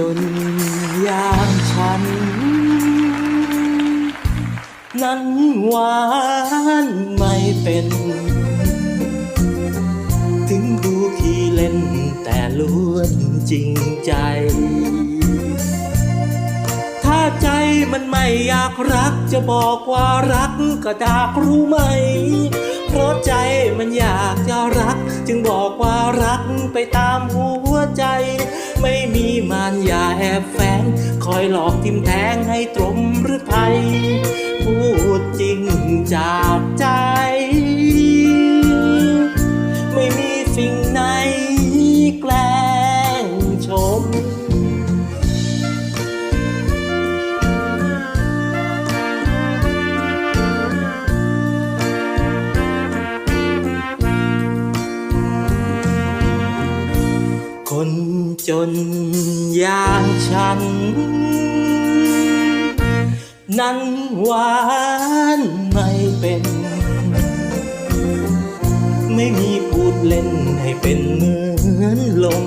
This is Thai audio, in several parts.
จนอย่างฉัน นั้นหวานไม่เป็น ถึงดูขี้เล่นแต่ล้วนจริงใจ ถ้าใจมันไม่อยากรักจะบอกว่ารักก็ดากรู้ไหม เพราะใจมันอยากจะรัก จึงบอกว่ารักไปตามหัวใจ แฝง คอยหลอกทิมแทงให้ตรมหรือไทยพูดจริงจากใจไจนอย่างฉัน นั้นหวานไม่เป็น ไม่มีพูดเล่นให้เป็นเหมือนลม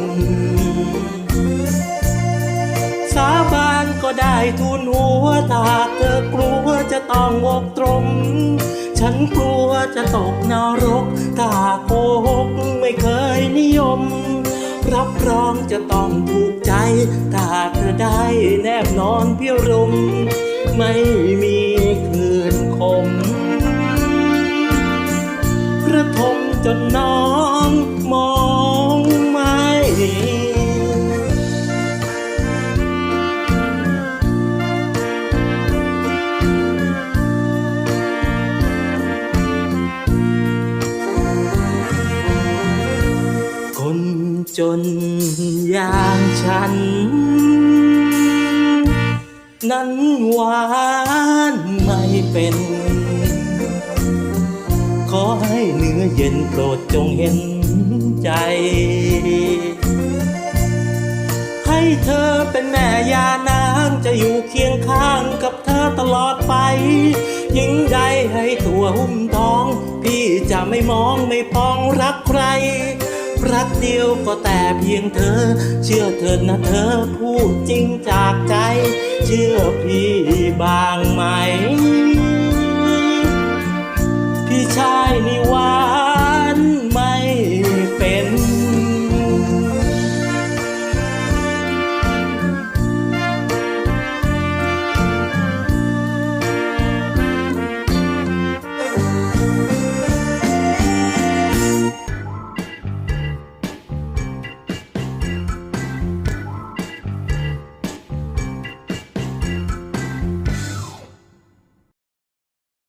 สาบานก็ได้ทูลหัวถ้าเธอกลัวจะต้องอกตรมฉันกลัวจะตกนรกถ้าโกหกไม่เคยนิยม รับรองจะต้องถูกใจ ถ้าเธอได้แนบนอนพิรม ไม่ จนอย่างฉัน นั้นหวานไม่เป็น ขอให้เนื้อเย็นโปรดจงเห็นใจ ให้เธอเป็นแม่ยานางจะอยู่เคียงข้างกับเธอตลอดไปยิ่งใดให้ตัวหุ้มท้อง พี่จะไม่มองไม่ปองรักใคร รักเดียวก็แต่เพียงเธอ เชื่อเถิดนะเธอพูดจริงจากใจ เชื่อพี่บางไหม